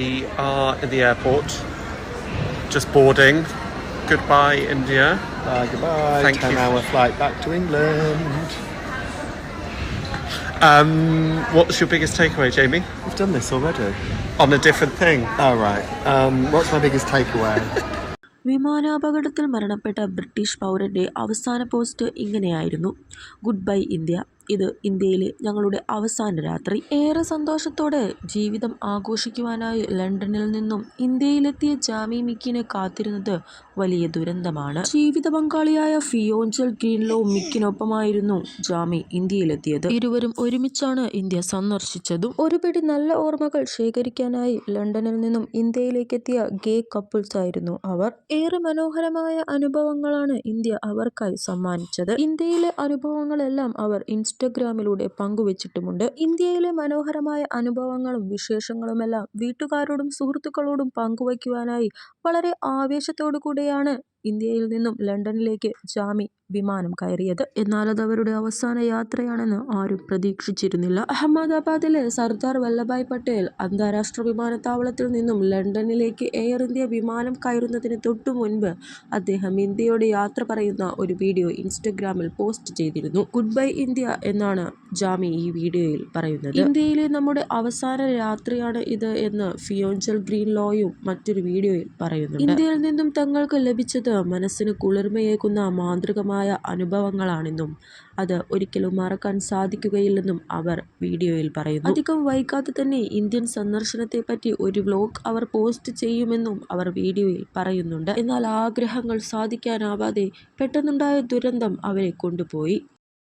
We are in the airport, just boarding. Goodbye, India. Bye, goodbye. Thank 10 you. hour flight back to England. Um, what's your biggest takeaway, Jamie? We've done this already. On a different thing. All right. Um, what's my biggest takeaway? വിമാനാപകടത്തിൽ മരണപ്പെട്ട British പൗരന്റെ അവസാന post ഇങ്ങനെയായിരുന്നു good bye India ഇത് ഇന്ത്യയിലെ ഞങ്ങളുടെ അവസാന രാത്രി. ഏറെ സന്തോഷത്തോടെ ജീവിതം ആഘോഷിക്കുവാനായി ലണ്ടനിൽ നിന്നും ഇന്ത്യയിലെത്തിയ ജാമി മിക്കിനെ കാത്തിരുന്നത് വലിയ ദുരന്തമാണ്. ജീവിത പങ്കാളിയായ ഫിയോഞ്ചൽ ഗ്രീൻലോ മിക്കിനൊപ്പമായിരുന്നു ജാമി ഇന്ത്യയിലെത്തിയത്. ഇരുവരും ഒരുമിച്ചാണ് ഇന്ത്യ സന്ദർശിച്ചതും. ഒരുപിടി നല്ല ഓർമ്മകൾ ശേഖരിക്കാനായി ലണ്ടനിൽ നിന്നും ഇന്ത്യയിലേക്കെത്തിയ ഗേ കപ്പിൾസ് ആയിരുന്നു അവർ. ഏറെ മനോഹരമായ അനുഭവങ്ങളാണ് ഇന്ത്യ അവർക്കായി സമ്മാനിച്ചത്. ഇന്ത്യയിലെ അനുഭവങ്ങളെല്ലാം അവർ ഇൻസ്റ്റഗ്രാമിലൂടെ പങ്കുവച്ചിട്ടുമുണ്ട്. ഇന്ത്യയിലെ മനോഹരമായ അനുഭവങ്ങളും വിശേഷങ്ങളുമെല്ലാം വീട്ടുകാരോടും സുഹൃത്തുക്കളോടും പങ്കുവയ്ക്കുവാനായി വളരെ ആവേശത്തോടു കൂടിയാണ് ഇന്ത്യയിൽ നിന്നും ലണ്ടനിലേക്ക് ജാമി വിമാനം കയറിയത്. എന്നാൽ അത് അവരുടെ അവസാന യാത്രയാണെന്ന് ആരും പ്രതീക്ഷിച്ചിരുന്നില്ല. അഹമ്മദാബാദിലെ സർദാർ വല്ലഭായ് പട്ടേൽ അന്താരാഷ്ട്ര വിമാനത്താവളത്തിൽ നിന്നും ലണ്ടനിലേക്ക് എയർ ഇന്ത്യ വിമാനം കയറുന്നതിന് തൊട്ടു മുൻപ് അദ്ദേഹം ഇന്ത്യയോട് യാത്ര പറയുന്ന ഒരു വീഡിയോ ഇൻസ്റ്റഗ്രാമിൽ പോസ്റ്റ് ചെയ്തിരുന്നു. ഗുഡ് ബൈ ഇന്ത്യ എന്നാണ് ജാമി ഈ വീഡിയോയിൽ പറയുന്നത്. ഇന്ത്യയിലെ നമ്മുടെ അവസാന രാത്രിയാണ് ഇത് എന്ന് ഫിയോഞ്ചൽ ഗ്രീൻ ലോയും മറ്റൊരു വീഡിയോയിൽ പറയുന്നു ഇന്ത്യയിൽ നിന്നും തങ്ങൾക്ക് ലഭിച്ചത് മനസ്സിന് കുളിർമയേകുന്ന മാന്ത്രികമായ അനുഭവങ്ങളാണെന്നും അത് ഒരിക്കലും മറക്കാൻ സാധിക്കുകയില്ലെന്നും അവർ വീഡിയോയിൽ പറയുന്നു. അധികം വൈകാതെ തന്നെ ഇന്ത്യൻ സന്ദർശനത്തെ പറ്റി ഒരു വ്ലോഗ് അവർ പോസ്റ്റ് ചെയ്യുമെന്നും അവർ വീഡിയോയിൽ പറയുന്നുണ്ട്. എന്നാൽ ആഗ്രഹങ്ങൾ സാധിക്കാനാവാതെ പെട്ടെന്നുണ്ടായ ദുരന്തം അവരെ കൊണ്ടുപോയി.